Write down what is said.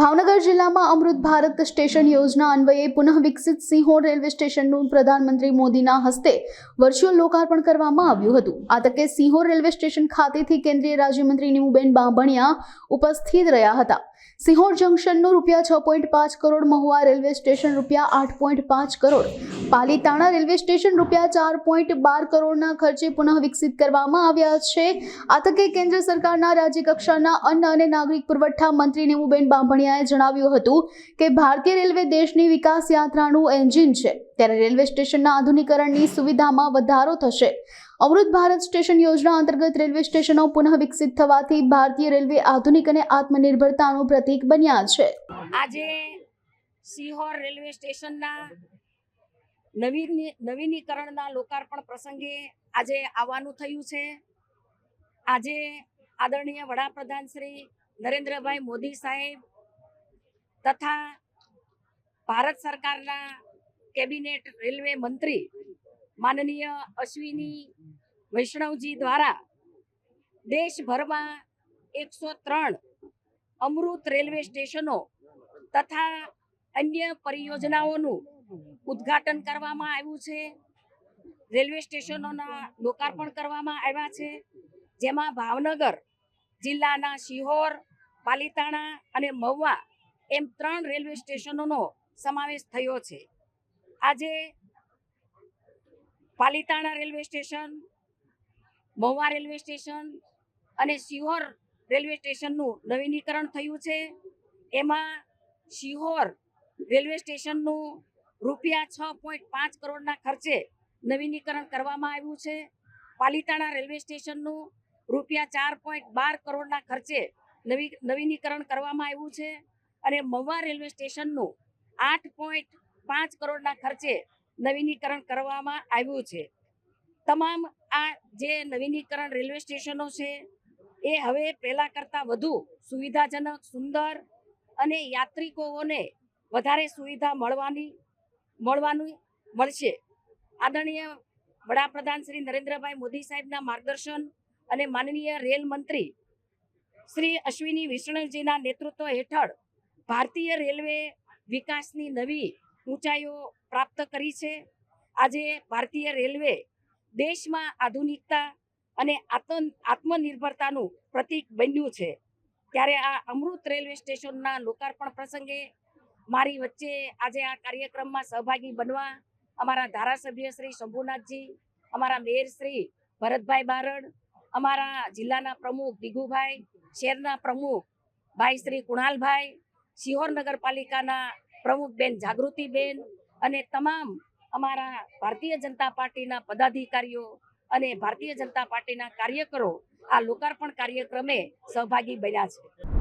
ભાવનગર જિલ્લામાં અમૃત ભારત સ્ટેશન યોજના અન્વયે પુનઃ વિકસિત સિંહોર રેલવે સ્ટેશનનું પ્રધાનમંત્રી મોદીના હસ્તે વર્ચ્યુઅલ લોકાર્પણ કરવામાં આવ્યું હતું. આ તકે સિંહોર રેલવે સ્ટેશન ખાતેથી કેન્દ્રીય રાજ્યમંત્રી નીમુબેન બાંભણિયા ઉપસ્થિત રહ્યા હતા. સિંહોર જંકશનનું રૂપિયા છ પોઈન્ટ પાંચ કરોડ, મહુવા રેલવે સ્ટેશન રૂપિયા આઠ પોઈન્ટ પાંચ કરોડ પાલીતાણા રેલવે સ્ટેશન રૂપિયા ચાર પોઈન્ટ બાર કરોડના ખર્ચે પુનઃ વિકસિત કરવામાં આવ્યા છે. આ તકે કેન્દ્ર સરકારના રાજ્ય કક્ષાના અન્ન અને નાગરિક પુરવઠા મંત્રી નીમુબેન બાંભણિયાએ જણાવ્યું હતું કે ભારતીય રેલવે દેશની વિકાસ યાત્રાનું એન્જિન છે. ત્યારે રેલવે સ્ટેશનના આધુનિકરણની સુવિધામાં વધારો થશે. અમૃત ભારત સ્ટેશન યોજના અંતર્ગત રેલવે સ્ટેશનો પુનઃ વિકસિત થવાથી ભારતીય રેલવે આધુનિક અને આત્મનિર્ભરતાનું પ્રતીક બન્યા છે. આજે સિહોર રેલવે સ્ટેશનના નવીન, નવીનીકરણના લોકાર્પણ પ્રસંગે આજે આવવાનું થયું છે. આજે આદરણીય વડાપ્રધાન શ્રી નરેન્દ્રભાઈ મોદી સાહેબ તથા ભારત સરકારના કેબિનેટ રેલવે મંત્રી માનનીય અશ્વિની વૈષ્ણવજી દ્વારા દેશભરમાં એકસો ત્રણ અમૃત રેલવે સ્ટેશનો તથા અન્ય પરિયોજનાઓનું ઉદ્ઘાટન કરવામાં આવ્યું છે. રેલવે સ્ટેશનોના લોકાર્પણ કરવામાં આવ્યા છે. જેમાં ભાવનગર જિલ્લાના શિહોર, પાલીતાણા અને મહુવા એમ ત્રણ રેલવે સ્ટેશનોનો સમાવેશ થયો છે. આજે Palitana railway station, Mahuva railway station અને શિહોર રેલવે સ્ટેશનનું નવીનીકરણ થયું છે. એમાં શિહોર રેલવે સ્ટેશનનું રૂપિયા છ પોઈન્ટ પાંચ કરોડના ખર્ચે નવીનીકરણ કરવામાં આવ્યું છે. પાલીતાણા રેલવે સ્ટેશનનું રૂપિયા ચાર પોઈન્ટ બાર કરોડના ખર્ચે નવી, નવીનીકરણ કરવામાં આવ્યું છે અને મહુવા રેલવે સ્ટેશનનું આઠ પોઈન્ટ પાંચ કરોડના ખર્ચે નવીનીકરણ કરવામાં આવ્યું છે. તમામ આ જે નવીનીકરણ રેલવે સ્ટેશનો છે, એ હવે પહેલાં કરતાં વધુ સુવિધાજનક, સુંદર અને યાત્રિકોને વધારે સુવિધા મળવાની મળવાનું મળશે. આદરણીય વડાપ્રધાન શ્રી નરેન્દ્રભાઈ મોદી સાહેબના માર્ગદર્શન અને માનનીય રેલ મંત્રી શ્રી અશ્વિની વિષ્ણુજીના નેતૃત્વ હેઠળ ભારતીય રેલવે વિકાસની નવી ઊંચાઈઓ પ્રાપ્ત કરી છે. આજે ભારતીય રેલવે દેશમાં આધુનિકતા અને આત્મ આત્મનિર્ભરતાનું પ્રતીક બન્યું છે. ત્યારે આ અમૃત રેલવે સ્ટેશનના લોકાર્પણ પ્રસંગે મારી વચ્ચે આજે આ કાર્યક્રમમાં સહભાગી બનવા અમારા ધારાસભ્ય શ્રી શંભુનાથજી, અમારા મેયર શ્રી ભરતભાઈ બારડ, અમારા જિલ્લાના પ્રમુખ દિગુભાઈ શહેરના પ્રમુખ ભાઈ શ્રી કુણાલભાઈ, શિહોર નગરપાલિકાના પ્રમુખ બેન જાગૃતિબેન અને તમામ અમારા ભારતીય જનતા પાર્ટીના પદાધિકારીઓ અને ભારતીય જનતા પાર્ટીના કાર્યકરો આ લોકાર્પણ કાર્યક્રમે સહભાગી બન્યા છે.